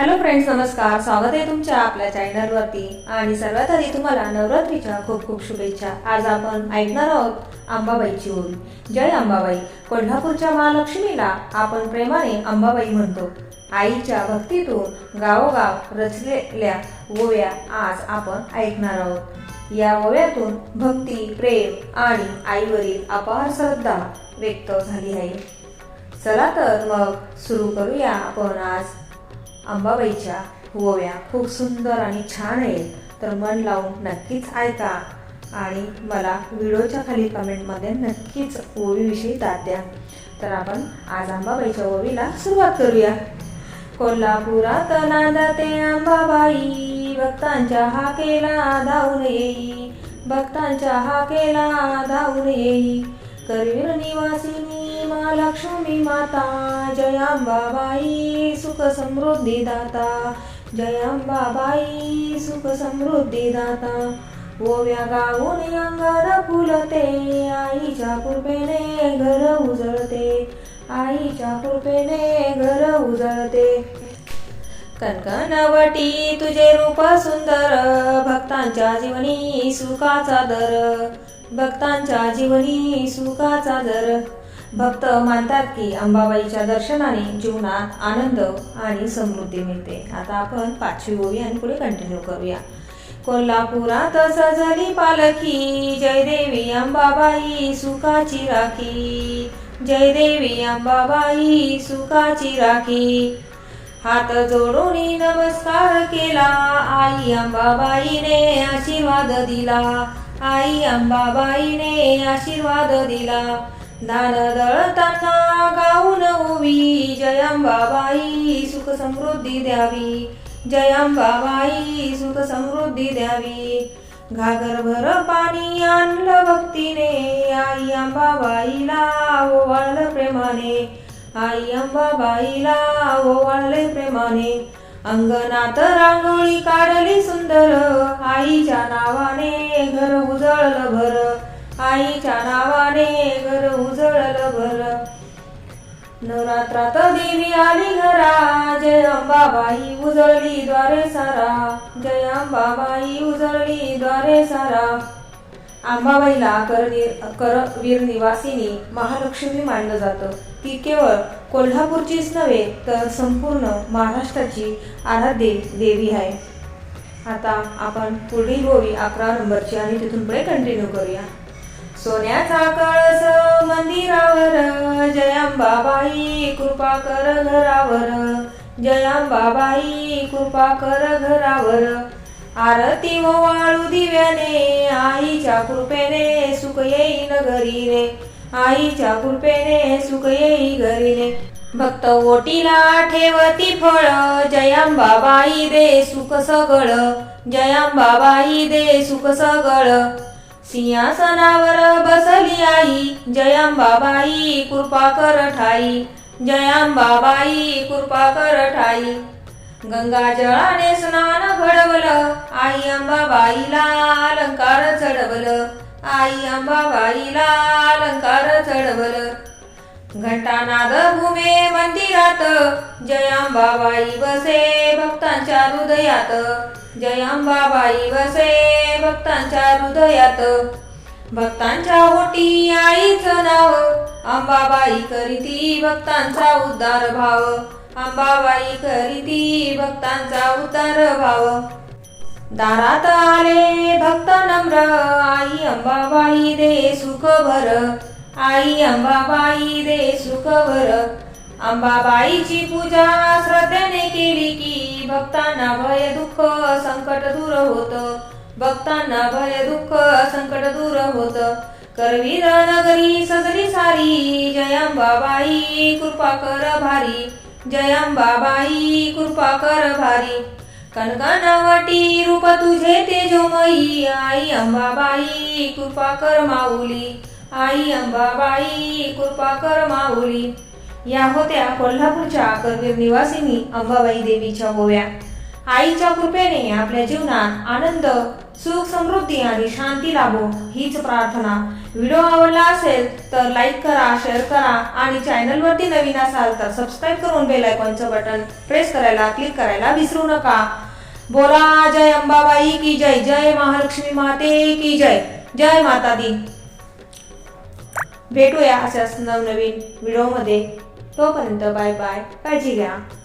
Hello friends नमस्कार. स्वागत आहे तुमच्या आपल्या चॅनलवरती आणि सर्वात आधी तुम्हाला नवरात्रीच्या खूप खूप शुभेच्छा. आज आपण ऐकणार आहोत अंबाबाईची ओवी जय अंबाबाई. कोल्हापूरच्या महालक्ष्मीला आपण प्रेमाने अंबाबाई म्हणतो. आईच्या भक्तीतून गावोगाव रचलेल्या ओव्या आज आपण ऐकणार आहोत. या ओव्यातून भक्ती प्रेम आणि आईवरील अपार श्रद्धा व्यक्त झाली आहे. चला तर मग सुरू करूया आपण आज अंबाबाईच्या ओव्या खूप सुंदर आणि छान आहेत. तर मन लावून नक्कीच ऐका आणि मला व्हिडिओच्या खाली कमेंटमध्ये नक्कीच ओवीविषयी दाद द्या. तर आपण आज अंबाबाईच्या ओवीला सुरुवात करूया. कोल्हापुरात नांदते अंबाबाई भक्तांच्या हाकेला धावून येई. भक्तांच्या हाकेला धावून येई. करवीर निवासिनी लक्ष्मी माता जयांबाबाई सुख समृद्धी दाता. जयांबाबाई सुख समृद्धी दाता. ओव्या गाऊन अंगार फुलते आईच्या कृपेने घर उजळते. आईच्या कृपेने घर उजळते. कनकनवटी तुझे रूप सुंदर भक्तांच्या जीवनी सुखाचा दर. भक्तांच्या जीवनी सुखाचा दर. भक्त मानतात की अंबाबाईच्या दर्शनाने जीवनात आनंद आणि समृद्धी मिळते. आता आपण पाचवी ओवी आणि पुढे कंटिन्यू करूया. कोल्हापुरात सजली पालखी जय देवी अंबाबाई सुखाची राखी. जय देवी अंबाबाई सुखाची राखी. हात जोडून नमस्कार केला. आई अंबाबाईने आशीर्वाद दिला. आई अंबाबाईने आशीर्वाद दिला. दान दळताना गाऊन उभी. जयांबाबाई सुख समृद्धी द्यावी. जयांबाबाई सुख समृद्धी द्यावी. घागर भर पाणी आणलं भक्तीने. आई अंबाबाईला ओवाळलं प्रेमाने. आई अंबाबाईला ओवाळले प्रेमाने. अंगणात रांगोळी काढली सुंदर. आईच्या नावाने घर उजळलं भर. आईच्या नावाने घर उजळलं भर नवरात्रात देवी आली घरा जय अंबाबाई उजळली द्वारे सारा. जय अंबाबाई उजळली द्वारे सारा. आंबाबाईला करवीर करवीर निवासिनी महालक्ष्मी मानलं जातं. ती केवळ कोल्हापूरचीच नव्हे तर संपूर्ण महाराष्ट्राची आराध्य देवी आहे. आता आपण पुढील गोवी अकरा नंबरची आणि तिथून पुढे कंटिन्यू करूया. सोन्याचा कळस मंदिरावर जयांबाबाई कृपा कर घरावर जयांबाबाई कृपा कर घरावर. आरती व वाळू दिव्याने आईच्या कृपेने सुख येईल घरी रे आईच्या कृपेने सुख येई घरी रे भक्त ओटीला ठेवती फळ जयांबाबाई दे सुख सगळ. जयांबाबाई दे सुख सगळ. सिंहासनावर बसली आई. जयांबाबाई कृपा कर ठाई. जयांबाबाई कृपा कर ठाई. गंगा जळाने स्नान घडवलं. आई अंबाबाईला अलंकार चढवलं. आई अंबाबाईला अलंकार चढवलं. घंटानाद भूमे मंदिरात. जयांबाबाई बसे भक्तांच्या हृदयात. जय अंबाबाई वसे भक्तांच्या हृदयात. भक्तांच्या ओटी आईचं नाव. अंबाबाई करीती भक्तांचा उद्धार भाव. अंबाबाई करीती भक्तांचा उद्धार भाव. दारात आले भक्त नम्र. आई अंबाबाई दे सुख भर आई अंबाबाई दे सुख भर अंबाबाईची पूजा श्रद्धेने केली की भक्तांना भय दुःख संकट दूर होत. भक्तांना भय दुःख संकट दूर होत. करवीर नगरी सजली सारी. जय अंबाबाई कृपा कर भारी. जय अंबाबाई कृपा कर भारी. कनकानावटी रूप तुझे तेजोमयी. आई अंबाबाई कृपा कर माऊली. आई अंबाबाई कृपा कर माऊली. या होत्या कोल्हापूरच्या करवीर निवासिनी अंबाबाई देवीच्या गोव्या आईच्या कृपेने आपल्या जीवनात आनंद सुख समृद्धी आणि शांती लाभो हीच प्रार्थना. व्हिडिओ आवडला असेल तर लाईक करा शेअर करा आणि चॅनलवरती नवीन असाल तर सबस्क्राईब करून बेल आयकॉनचं बटन प्रेस करायला क्लिक करायला विसरू नका. बोला जय अंबाबाई की जय जय महालक्ष्मी माते की जय. जय माता दी. भेटूया अशाच नवनवीन व्हिडिओमध्ये. 好，朋友，拜拜，拜拜，拜拜，再见。